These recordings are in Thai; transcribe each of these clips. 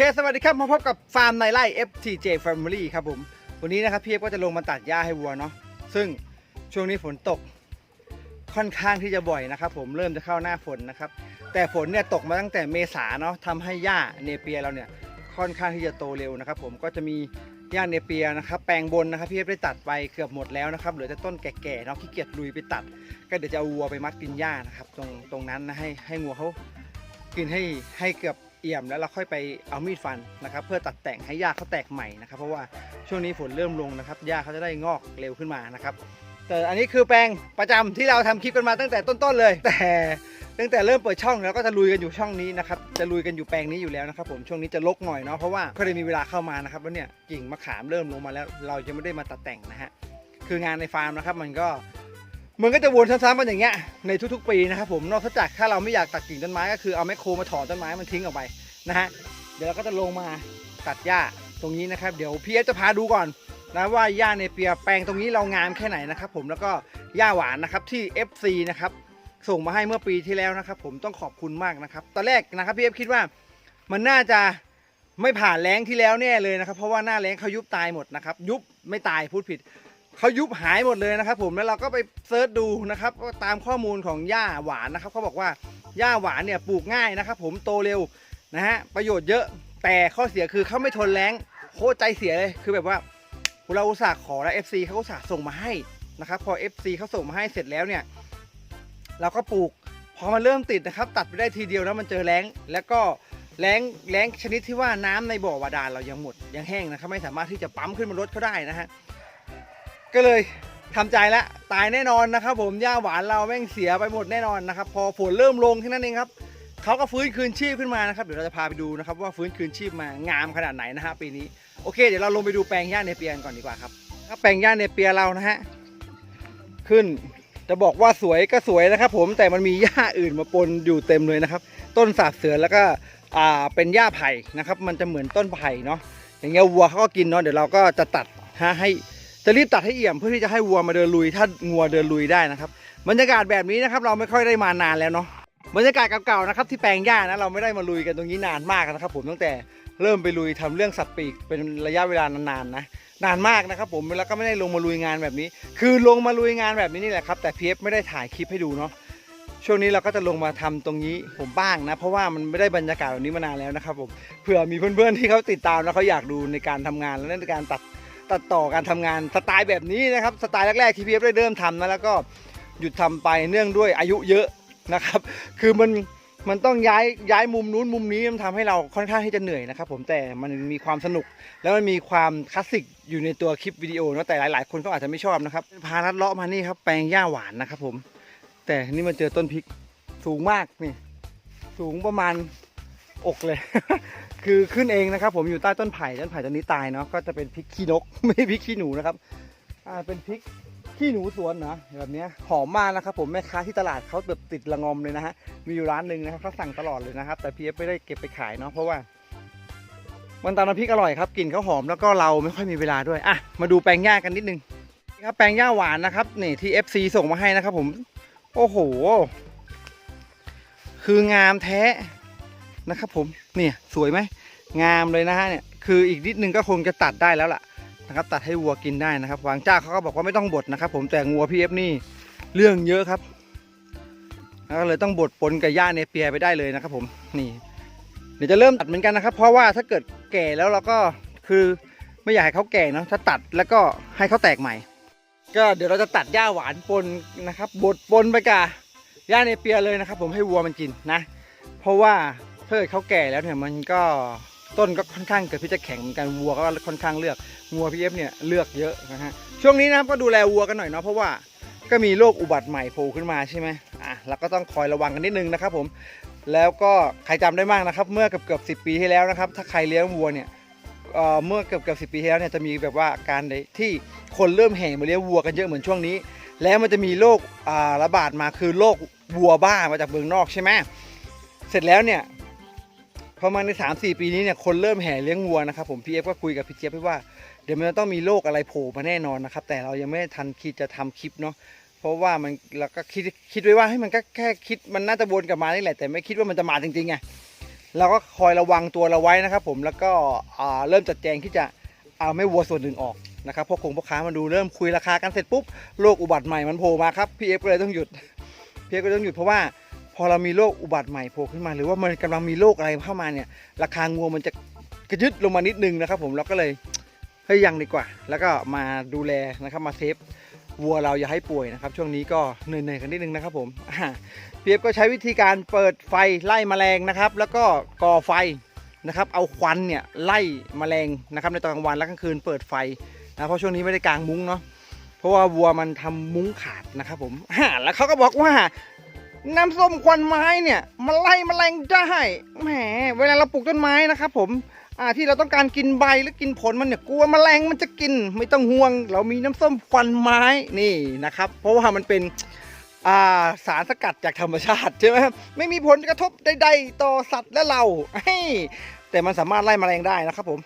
เคสวัสดีครับมาพบกับฟาร์มในไร่ FTJ Family ครับผม วันนี้นะครับพี่เอฟก็จะลงมาตัดหญ้าให้วัวเนาะซึ่งช่วงนี้ฝนตกค่อนข้างที่จะบ่อยนะครับผมเริ่มจะเข้าหน้าฝนนะครับ แต่ฝนเนี่ยตกมาตั้งแต่เมษาเนาะทำให้หญ้าเนเปียเราเนี่ยค่อนข้างที่จะโตเร็วนะครับ ผมก็จะมีหญ้าเนเปียนะครับแปลงบนนะครับพี่เอฟได้ตัดไปเกือบหมดแล้วนะครับเหลือแต่ต้นแก่ๆเนาะขี้เกียจลุยไปตัด ก็เดี๋ยวจะเอาวัวไปมัดกินหญ้านะครับตรงตรงนั้นนะให้ให้งัวเขากินให้ให้เกือบ เอี่ยมแล้วเราค่อยไปเอามีดฟันนะครับ เพื่อตัดแต่งให้หญ้าเขาแตกใหม่นะครับ เพราะว่าช่วงนี้ฝนเริ่มลงนะครับหญ้าเขาจะได้งอกเร็วขึ้นมานะครับ แต่อันนี้คือแปลงประจำที่เราทำคลิปกันมาตั้งแต่ต้นๆเลย แต่ตั้งแต่เริ่มเปิดช่องแล้วก็จะลุยกันอยู่ช่องนี้นะครับจะลุยกันอยู่แปลงนี้อยู่แล้วนะครับ ผมช่วงนี้จะลกหน่อยเนาะเพราะว่าก็เลยมีเวลาเข้ามานะครับว่าเนี่ยกิ่งมะขามเริ่มลงมาแล้ว เราจะไม่ได้มาตัดแต่งนะฮะคืองานในฟาร์มนะครับมันก็ มันก็จะวนซ้ำๆกันอย่างเงี้ยในทุกๆ ปีนะครับผมนอกจากถ้าเราไม่อยากตัดกิ่งต้นไม้ก็คือเอาแมคโครมาถอนต้นไม้มันทิ้งออกไปนะฮะเดี๋ยวเราก็จะลงมาตัดหญ้าตรงนี้นะครับ เดี๋ยวพี่เอสจะพาดูก่อนนะว่าหญ้าในเปียแปลงตรงนี้เรางามแค่ไหนนะครับผมแล้วก็หญ้าหวานนะครับที่ FC นะครับส่งมาให้เมื่อปีที่แล้วนะครับผมต้องขอบคุณมากนะครับ ตอนแรกนะครับพี่เอฟคิดว่ามันน่าจะไม่ผ่านแรงที่แล้วแน่เลยนะครับ เพราะว่าหน้าแรงเขายุบตายหมดนะครับ ยุบไม่ตายพูดผิด เขายุบหายหมดเลยนะครับ ผมแล้วเราก็ไปเซิร์ชดูนะครับก็ตามข้อมูลของหญ้าหวานนะครับเขาบอกว่าหญ้าหวานเนี่ยปลูกง่ายนะครับ ผมโตเร็วนะฮะประโยชน์เยอะแต่ข้อเสียคือเขาไม่ทนแรงโคตรใจเสียเลยคือแบบว่าเราอุตส่าห์ขอแล้ว FC เขาอุตส่าห์ส่งมาให้นะครับพอ FC เขาส่งมาให้เสร็จแล้วเนี่ย เราก็ปลูกพอมันเริ่มติดนะครับ ตัดไปได้ทีเดียวแล้วมันเจอแรงแล้วก็แรงแรงชนิดที่ว่าน้ำในบ่อบาดาลเรายังหมดยังแห้งนะครับ ไม่สามารถที่จะปั๊มขึ้นมาลดเขาได้นะฮะ ก็เลยทำใจแล้วตายแน่นอนนะครับ ผมหญ้าหวานเราแม่งเสียไปหมดแน่นอนนะครับ พอฝนเริ่มลงแค่นั้นเองครับเขาก็ฟื้นคืนชีพขึ้นมานะครับเดี๋ยวเราจะพาไปดูนะครับ ว่าฟื้นคืนชีพมางามขนาดไหนนะฮะปีนี้โอเค เดี๋ยวเราลงไปดูแปลงหญ้าเนเปียกันก่อนดีกว่าครับถ้าแปลงหญ้าเนเปียเรานะฮะขึ้นจะบอกว่าสวยก็สวยนะครับ ผมแต่มันมีหญ้าอื่นมาปนอยู่เต็มเลยนะครับ ต้นสาบเสือแล้วก็อ่าเป็นหญ้าไผ่นะครับ มันจะเหมือนต้นไผ่เนาะอย่างเงี้ยวัวเขาก็กินเนาะเดี๋ยวเราก็จะตัดฮะให้ จะรีบตัดให้เอี่ยมเพื่อที่จะให้วัวมาเดินลุย ถ้างัวเดินลุยได้นะครับบรรยากาศแบบนี้นะครับเราไม่ค่อยได้มานานแล้วเนาะบรรยากาศเก่าๆนะครับที่แปลงหญ้านะเราไม่ได้มาลุยกันตรงนี้นานมากนะครับ ผมตั้งแต่เริ่มไปลุยทำเรื่องสัตว์ปีกเป็นระยะเวลานานๆนะนานมากนะครับผมแล้วก็ไม่ได้ลงมาลุยงานแบบนี้ คือลงมาลุยงานแบบนี้นี่แหละครับแต่พีเอฟไม่ได้ถ่ายคลิปให้ดูเนาะช่วงนี้เราก็จะลงมาทำตรงนี้ผมบ้างนะ เพราะว่ามันไม่ได้บรรยากาศแบบนี้มานานแล้วนะครับผมเผื่อมีเพื่อนๆที่เขาติดตามแล้วเขาอยากดูในการทำงานและในการตัด ตัดต่อการทำงานสไตล์แบบนี้นะครับสไตล์แรกๆที่พีเอฟได้เริ่มทำนะแล้วก็หยุดทำไปเนื่องด้วยอายุเยอะนะครับ คือมันมันต้องย้ายย้ายมุมนู้นมุมนี้มันทำให้เราค่อนข้างที่จะเหนื่อยนะครับ ผมแต่มันมีความสนุก แล้วมันมีความคลาสสิกอยู่ในตัวคลิปวิดีโอนะแต่หลาย ๆ คนก็อาจจะไม่ชอบนะครับพาลัดเลาะมานี่ครับแปลงหญ้าหวานนะครับผมแต่นี่มาเจอต้นพริกสูงมากนี่ สูงประมาณอกเลย คือขึ้นเองนะครับ ผมอยู่ใต้ต้นไผ่ต้นไผ่ต้นนี้ตายเนาะก็จะเป็นพริกขี้นก ไม่พริกขี้หนูนะครับอ่าเป็นพริกขี้หนูสวนนะแบบนี้หอมมากนะครับ ผมแม่ค้าที่ตลาดเขาแบบติดละงอมเลยนะฮะมีอยู่ร้านหนึ่งนะครับเขาสั่งตลอดเลยนะครับ แต่พีเอฟไม่ได้เก็บไปขายเนาะเพราะว่ามันตำน้ำพริกอร่อยครับกลิ่นเขาหอมแล้วก็เราไม่ค่อยมีเวลาด้วยอะมาดูแปลงหญ้ากันนิดนึงนี่ครับแปลงหญ้าหวานนะครับนี่ที่ FC ส่งมาให้นะครับ ผม โอ้โห คืองามแท้ นะครับผมเนี่ยสวยไหมงามเลยนะฮะเนี่ยคืออีกนิดนึงก็คงจะตัดได้แล้วล่ะนะครับตัดให้วัวกินได้นะครับวางจ้าเขาก็บอกว่าไม่ต้องบดนะครับผมแต่งัวพี่เอฟนี่เรื่องเยอะครับแล้วก็เลยต้องบดปนกับหญ้าเนเปียไปได้เลยนะครับผมนี่เดี๋ยวจะเริ่มตัดเหมือนกันนะครับ เพราะว่าถ้าเกิดแก่แล้วเราก็คือไม่อยากให้เขาแก่เนาะถ้าตัดแล้วก็ให้เขาแตกใหม่ ก็เดี๋ยวเราจะตัดหญ้าหวานปนนะครับบดปนไปกับหญ้าเนเปียเลยนะครับ ผมให้วัวมันกินนะ เพราะว่า ถ้าเกิดเขาแก่แล้วเนี่ยมันก็ต้นก็ค่อนข้างเกิดที่จะแข็งเหมือนกันวัวก็ค่อนข้างเลือกวัวพีเอฟเนี่ยเลือกเยอะนะฮะช่วงนี้นะครับก็ดูแลวัวกันหน่อยเนาะเพราะว่าก็มีโรคอุบัติใหม่โผล่ขึ้นมาใช่ไหมอะเราก็ต้องคอยระวังกันนิดนึงนะครับผมแล้วก็ใครจำได้มากนะครับ เมื่อเกือบเกือบสิปีที่แล้วนะครับ ถ้าใครเลี้ยงวัวเนี่ยเมื่อเกือบเกือบสิปีที่แล้วเนี่ยจะมีแบบว่าการที่คนเริ่มแห่มาเลี้ยงวัวกันเยอะเหมือนช่วงนี้ แล้วมันจะมีโรคระบาดมาคือโรควัวบ้ามาจากเมืองนอกใช่ไหมเสร็จแล้วเนี่ย พอมาใน 3 4 ปีนี้เนี่ยคนเริ่มแห่เลี้ยงวัวนะครับผมพี่เอฟก็คุยกับพี่เจี๊ยบไปว่าเดี๋ยวมันจะต้องมีโรคอะไรโผล่มาแน่นอนนะครับ แต่เรายังไม่ทันคิดจะทำคลิปเนาะเพราะว่ามันเราก็คิดคิดไว้ว่าให้มันก็แค่คิดมันน่าจะวนกลับมานี่แหละแต่ไม่คิดว่ามันจะมาจริงๆไงเราก็คอยระวังตัวเราไว้นะครับ ผมแล้วก็เริ่มจัดแจงที่จะเอาไม่วัวส่วนอื่นออกนะครับพวกคงพ่อค้ามาดูเริ่มคุยราคากันเสร็จปุ๊บโรคอุบัติใหม่มันโผล่มาครับพี่เอฟก็เลยต้องหยุดพี่เอฟก็ต้องหยุดเพราะว่า อเรามีโรคอุบัติใหม่โผล่ขึ้นมา หรือว่ามันกำลังมีโรคอะไรเข้ามาเนี่ย ราคางัวมันจะกระยึดลงมานิดนึงนะครับผมเราก็เลยเฮ้ยยังดีกว่า แล้วก็มาดูแลนะครับมาเซฟวัวเราอย่าให้ป่วยนะครับ ช่วงนี้ก็เหนื่อยๆกันนิดนึงนะครับผมอ่าพี่เอฟก็ใช้วิธีการเปิดไฟไล่แมลงนะครับ แล้วก็ก่อไฟนะครับ เอาควันเนี่ยไล่แมลงนะครับ ในตอนกลางวันและกลางคืนเปิดไฟนะเพราะช่วงนี้ไม่ได้กางมุ้งเนาะเพราะว่าวัวมันทำมุ้งขาดนะครับผมอ่าแล้วเขาก็บอกว่า น้ำส้มควันไม้เนี่ยมันไล่แมลงได้แหมเวลาเราปลูกต้นไม้นะครับผมอ่าที่เราต้องการกินใบหรือกินผลมันเนี่ยกลัวแมลงมันจะกิน ไม่ต้องห่วง เรามีน้ำส้มควันไม้นี่นะครับ เพราะว่ามันเป็นอ่าสารสกัดจากธรรมชาติใช่ไหมครับไม่มีผลกระทบใดๆต่อสัตว์และเราเฮ้แต่มันสามารถไล่แมลงได้นะครับผม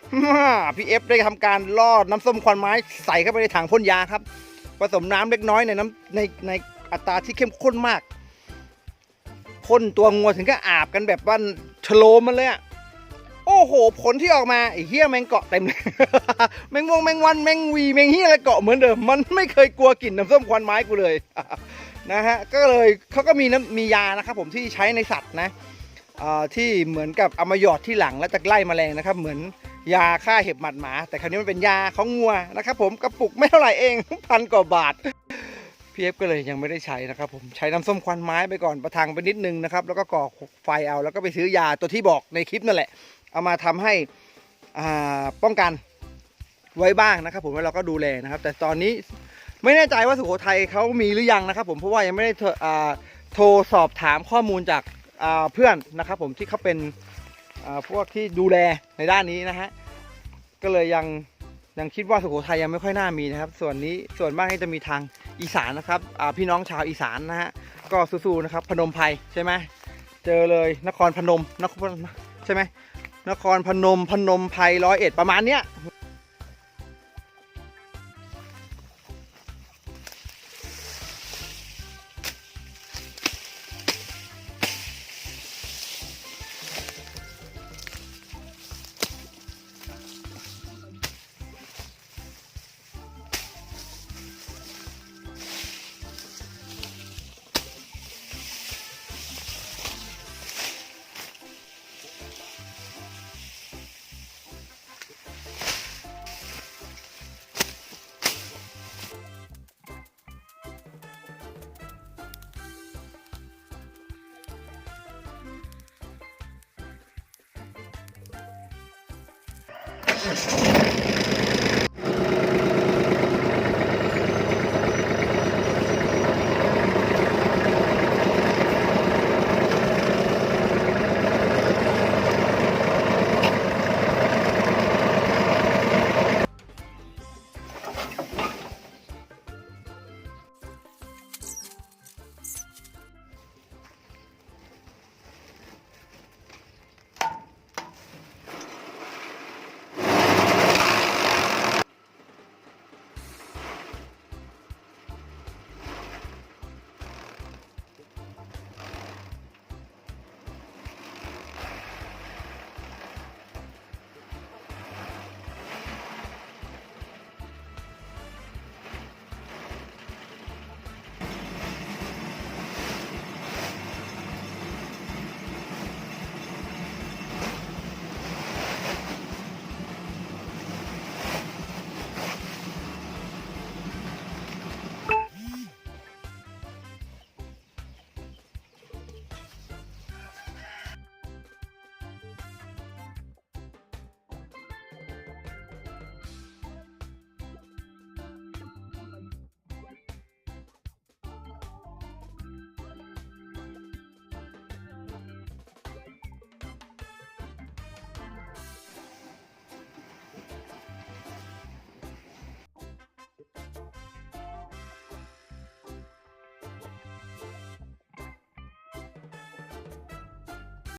พี่เอฟได้ทำการลอดน้ำส้มควันไม้ใส่เข้าไปในถังพ่นยาครับผสมน้ำเล็กน้อยในน้ำในในอัตราที่เข้มข้นมาก พ่นตัวงัวถึงก็อาบกันแบบว่าชโลมมันเลยอะโอ้โห ผลที่ออกมาไอ้เฮี้ยแมงเกาะเต็มเลยแมงมงแมงวันแมงวีแมงเฮี้ยอะไรเกาะเหมือนเดิม มันไม่เคยกลัวกลิ่นน้ำส้มควันไม้กูเลยนะฮะก็เลยเขาก็มีน้ำมียานะครับผมที่ใช้ในสัตว์นะที่เหมือนกับเอามาหยอดที่หลังแล้วจะไล่แมลงนะครับ เหมือนยาฆ่าเห็บหมัดหมา แต่คราวนี้มันเป็นยาของงัวนะครับผมกระปุกไม่เท่าไหร่เองพันกว่าบาท พีเอฟก็เลยยังไม่ได้ใช้นะครับผมใช้น้ำส้มควันไม้ไปก่อนประทังไปนิดนึงนะครับ แล้วก็ก่อไฟเอาแล้วก็ไปซื้อยาตัวที่บอกในคลิปนั่นแหละ เอามาทำให้อ่าป้องกันไว้บ้างนะครับ ผมแล้วเราก็ดูแลนะครับ แต่ตอนนี้ไม่แน่ใจว่าสุโขทัยเขามีหรือยังนะครับ ผมเพราะว่ายังไม่ได้โทรอ่าโทรสอบถามข้อมูลจากเพื่อนนะครับ ผมที่เขาเป็นพวกที่ดูแลในด้านนี้นะฮะก็เลยยังยังคิดว่าสุโขทัยยังไม่ค่อยน่ามีนะครับ ส่วนนี้ส่วนมากที่จะมีทาง อีสานนะครับพี่น้องชาวอีสานนะฮะก็สู้ๆนะครับพนมไพรใช่ไหมเจอเลยนครพนมนครใช่ไหมนครพนมพนมไพรร้อยเอ็ดประมาณเนี้ย